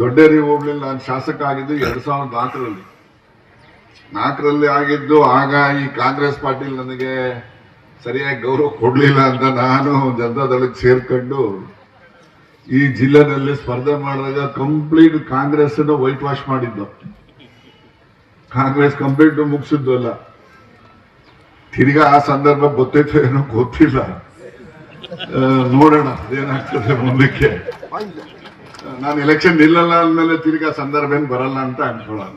ದೊಡ್ಡೇರಿ ಹೋಗ್ಲಿಲ್ಲ ನಾನು ಶಾಸಕ ಆಗಿದ್ದು ಎರಡ್ ಸಾವಿರದ ನಾಲ್ಕರಲ್ಲಿ. ನಾಲ್ಕರಲ್ಲಿ ಆಗಿದ್ದು ಆಗ ಈ ಕಾಂಗ್ರೆಸ್ ಪಾರ್ಟಿ ನನಗೆ ಸರಿಯಾಗಿ ಗೌರವ ಕೊಡ್ಲಿಲ್ಲ ಅಂತ ನಾನು ಜನತಾದಳಕ್ಕೆ ಸೇರ್ಕೊಂಡು ಈ ಜಿಲ್ಲೆನಲ್ಲಿ ಸ್ಪರ್ಧೆ ಮಾಡಿದಾಗ ಕಂಪ್ಲೀಟ್ ಕಾಂಗ್ರೆಸ್ ವೈಟ್ ವಾಶ್ ಮಾಡಿದ್ದು. ಕಾಂಗ್ರೆಸ್ ಕಂಪ್ಲೀಟ್ ಮುಗಿಸಿದ್ದು ಅಲ್ಲ. ತಿರ್ಗಾ ಆ ಸಂದರ್ಭ ಗೊತ್ತೈತೋ ಏನೋ ಗೊತ್ತಿಲ್ಲ. ನೋಡೋಣ ಏನಾಗ್ತದೆ ಮುಂದಕ್ಕೆ. ನಾನು ಎಲೆಕ್ಷನ್ ನಿಲ್ಲಲ್ಲ ಅಂದಮೇಲೆ ತಿರ್ಗಾ ಸಂದರ್ಭ ಏನ್ ಬರಲ್ಲ ಅಂತ ಅನ್ಕೊಳ್ಳೋಣ.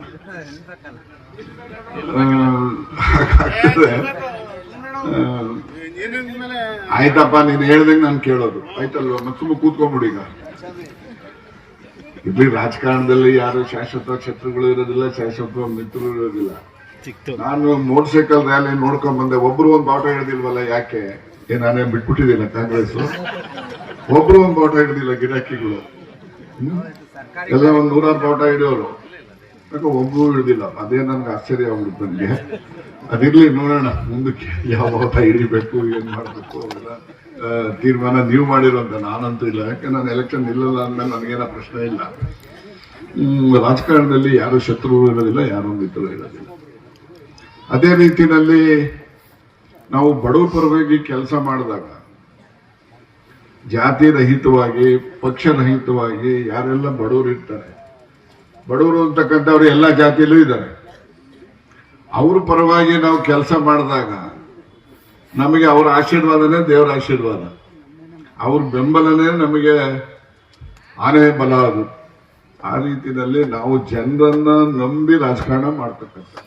ಆಯ್ತಪ್ಪ ನೀನ್ ಹೇಳ್ದಂಗೆ ನಾನು ಕೇಳೋದು. ಆಯ್ತಲ್ವ? ಮತ್ತೆ ಸುಮ್ಮನೆ ಕೂತ್ಕೊಂಡ್ಬಿಡಿ ಈಗ. ಇಲ್ಲಿ ರಾಜಕಾರಣದಲ್ಲಿ ಯಾರು ಶಾಶ್ವತ ಶತ್ರುಗಳು ಇರೋದಿಲ್ಲ ಶಾಶ್ವತ ಮಿತ್ರರು ಇರೋದಿಲ್ಲ. ನಾನು ಮೋಟರ್ ಸೈಕಲ್ ರ್ಯಾಲಿ ನೋಡ್ಕೊಂಡ್ ಬಂದೆ. ಒಬ್ರು ಒಂದ್ ಬಾಟ ಹಿಡ್ದಿಲ್ವಲ್ಲ ಯಾಕೆ? ಏ ನಾನೇ ಬಿಟ್ಬಿಟ್ಟಿದ್ದೀನಿ ಕಾಂಗ್ರೆಸ್ ಒಬ್ರು ಒಂದ್ ಬಾಟ ಹಿಡ್ದಿಲ್ಲ ಗಿರಾಕಿಗಳು ಹ್ಮ್? ಎಲ್ಲ ಒಂದು ನೂರಾರು ತೋಟ ಹಿಡಿಯೋರು. ಒಬ್ಬರು ಹಿಡಿದಿಲ್ಲ. ಅದೇ ನನ್ಗೆ ಆಶ್ಚರ್ಯ ಆಗ್ಬಿಡ್ತು ನನಗೆ. ಅದಿರ್ಲಿ ನೋಡೋಣ ಮುಂದಕ್ಕೆ ಯಾವ ಬಾಟ ಹಿಡಿಬೇಕು ಏನ್ ಮಾಡ್ಬೇಕು ಆ, ತೀರ್ಮಾನ ನೀವು ಮಾಡಿರೋಂತ ನಾನಂತೂ ಇಲ್ಲ. ಯಾಕೆ ನಾನು ಎಲೆಕ್ಷನ್ ನಿಲ್ಲಲ್ಲ ಅಂದ್ಮೇಲೆ ನನಗೇನ ಪ್ರಶ್ನೆ ಇಲ್ಲ. ರಾಜಕಾರಣದಲ್ಲಿ ಯಾರು ಶತ್ರು ಇರೋದಿಲ್ಲ ಯಾರು ಮಿತ್ರರು ಇರೋದಿಲ್ಲ. ಅದೇ ರೀತಿಯಲ್ಲಿ ನಾವು ಬಡವ ಪರವಾಗಿ ಕೆಲಸ ಮಾಡಿದಾಗ ಜಾತಿ ರಹಿತವಾಗಿ, ಪಕ್ಷ ರಹಿತವಾಗಿ ಯಾರೆಲ್ಲ ಬಡವರು ಇರ್ತಾರೆ. ಬಡವರು ಅಂತಕ್ಕಂಥವ್ರು ಎಲ್ಲ ಜಾತಿಯಲ್ಲೂ ಇದ್ದಾರೆ. ಅವ್ರ ಪರವಾಗಿ ನಾವು ಕೆಲಸ ಮಾಡಿದಾಗ ನಮಗೆ ಅವರ ಆಶೀರ್ವಾದನೇ ದೇವರ ಆಶೀರ್ವಾದ. ಅವ್ರ ಬೆಂಬಲನೇ ನಮಗೆ ಆನೆ ಬಲ ಅದು. ಆ ರೀತಿಯಲ್ಲಿ ನಾವು ಜನರನ್ನ ನಂಬಿ ರಾಜಕಾರಣ ಮಾಡ್ತಕ್ಕಂಥ